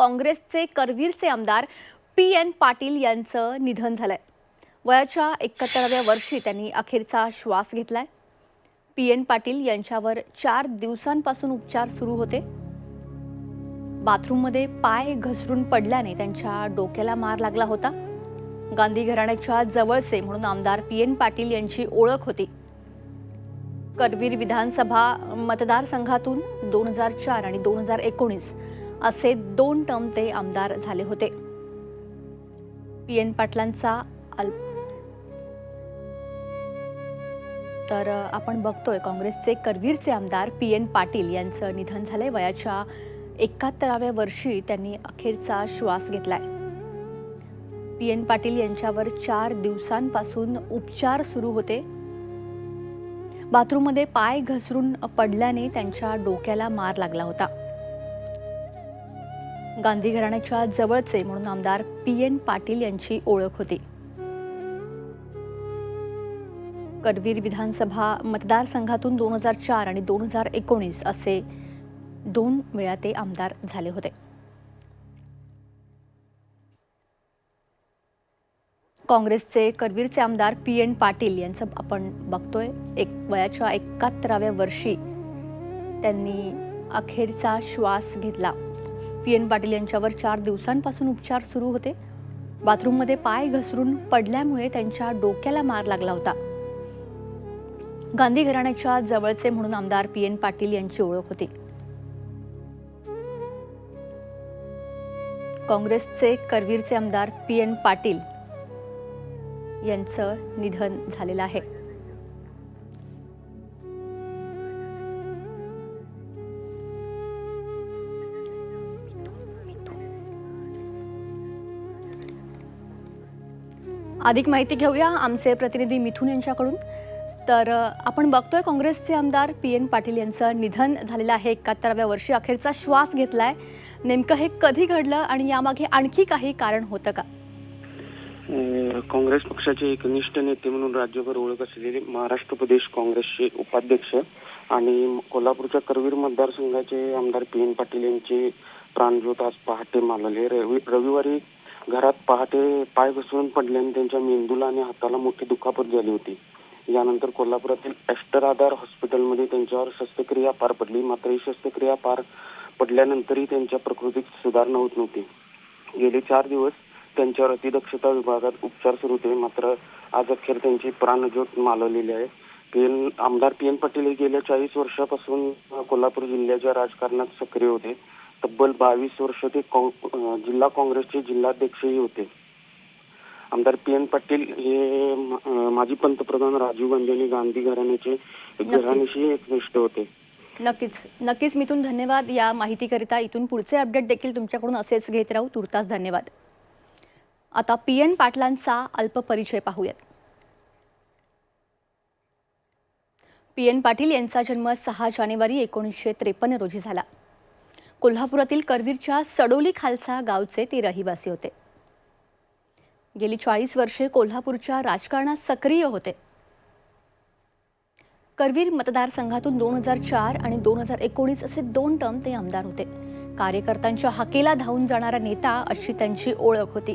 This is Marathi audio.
काँग्रेसचे करवीरचे आमदार पी एन पाटील यांचं निधन झालंय. वयाच्या एकाहत्तराव्या वर्षी त्यांनी अखेरचा श्वास घेतलाय. पी एन पाटील यांच्यावर चार दिवसांपासून उपचार सुरू होते. बाथरूममध्ये पाय घसरून पडल्याने त्यांच्या डोक्याला मार लागला होता. गांधी घराण्याच्या जवळचे म्हणून आमदार पी एन पाटील यांची ओळख होती. करवीर विधानसभा मतदारसंघातून दोन हजार चार आणि दोन हजार एकोणीस असे दोन टर्म ते आमदार झाले होते. पी एन पाटलांचा अल्प तर आपण बघतोय काँग्रेसचे करवीरचे आमदार पी एन पाटील यांचं निधन झालंय. वयाच्या एकाहत्तराव्या वर्षी त्यांनी अखेरचा श्वास घेतलाय. पी एन पाटील यांच्यावर चार दिवसांपासून उपचार सुरू होते. बाथरूममध्ये पाय घसरून पडल्याने त्यांच्या डोक्याला मार लागला होता. गांधी घराण्याच्या जवळचे म्हणून आमदार पी एन पाटील यांची ओळख होती. कडवीर विधानसभा मतदारसंघातून दोन हजार चार आणि दोन हजार एकोणीस असे दोन वेळा ते आमदार झाले होते. काँग्रेसचे करवीरचे आमदार पी एन पाटील यांचं आपण बघतोय. एक वयाच्या एकाहत्तराव्या वर्षी त्यांनी अखेरचा श्वास घेतला. पी एन पाटील यांच्यावर चार दिवसांपासून उपचार सुरू होते. बाथरूममध्ये पाय घसरून पडल्यामुळे त्यांच्या डोक्याला मार लागला होता. गांधी घराण्याच्या जवळचे म्हणून आमदार पी एन पाटील यांची ओळख होती. काँग्रेसचे करवीरचे आमदार पी एन पाटील यांचं निधन झालेलं आहे. अधिक माहिती घेऊया आमचे प्रतिनिधी मिथून यांच्याकडून. तर आपण बघतोय काँग्रेसचे आमदार पी एन पाटील यांचं निधन झालेलं आहे. एकाहत्तराव्या वर्षी अखेरचा श्वास घेतलाय. नेमकं हे कधी घडलं आणि यामागे आणखी काही कारण होतं का? काँग्रेस पक्षाचे एकनिष्ठ नेते म्हणून राज्यभर ओळख असलेले महाराष्ट्र प्रदेश काँग्रेसचे उपाध्यक्ष आणि कोल्हापूरच्या करवीर मतदारसंघाचे आमदार पी एन पाटील यांचे प्राणज्योत आज पहाटे मालले. रवि रविवारी घरात पहाटे पाय घसरून पडल्याने त्यांच्या मेंदूला आणि हाताला मोठी दुखापत झाली होती. यानंतर कोल्हापुरातील एस्टर आधार हॉस्पिटलमध्ये त्यांच्यावर शस्त्रक्रिया पार पडली. मात्र ही शस्त्रक्रिया पार पडल्यानंतरही त्यांच्या प्रकृतीत सुधारणा होत नव्हती. गेले चार दिवस त्यांच्यावर अतिदक्षता विभागात उपचार सुरू होते. मात्र आज अखेर त्यांची प्राणज्योत मालवलेली आहे. पी एन आमदार पी एन पाटील हे गेल्या चाळीस वर्षापासून कोल्हापूर जिल्ह्याच्या राजकारणात सक्रिय होते. तब्बल बावीस वर्ष ते जिल्हा काँग्रेसचे जिल्हाध्यक्षही होते. आमदार पी एन पाटील हे माजी पंतप्रधान राजीव गांधी आणि गांधी घराण्याचे घराण्याशी एकनिष्ठ होते. नक्कीच. नक्कीच मिथून धन्यवाद. या माहितीकरिता इथून पुढचे अपडेट देखील तुमच्याकडून असेच घेत राहू. तुर्तास धन्यवाद. आता पी एन पाटलांचा अल्प परिचय पाहूयात. पी एन पाटील यांचा जन्म सहा जानेवारी एकोणीसशे त्रेपन्न रोजी झाला. कोल्हापुरातील करवीरच्या सडोली खालसा गावचे ते रहिवासी होते. गेली चाळीस वर्षे कोल्हापूरच्या राजकारणात सक्रिय होते. करवीर मतदारसंघातून दोन हजार चार आणि दोन हजार एकोणीस असे दोन टर्म ते आमदार होते. कार्यकर्त्यांच्या हाकेला धावून जाणारा नेता अशी त्यांची ओळख होती.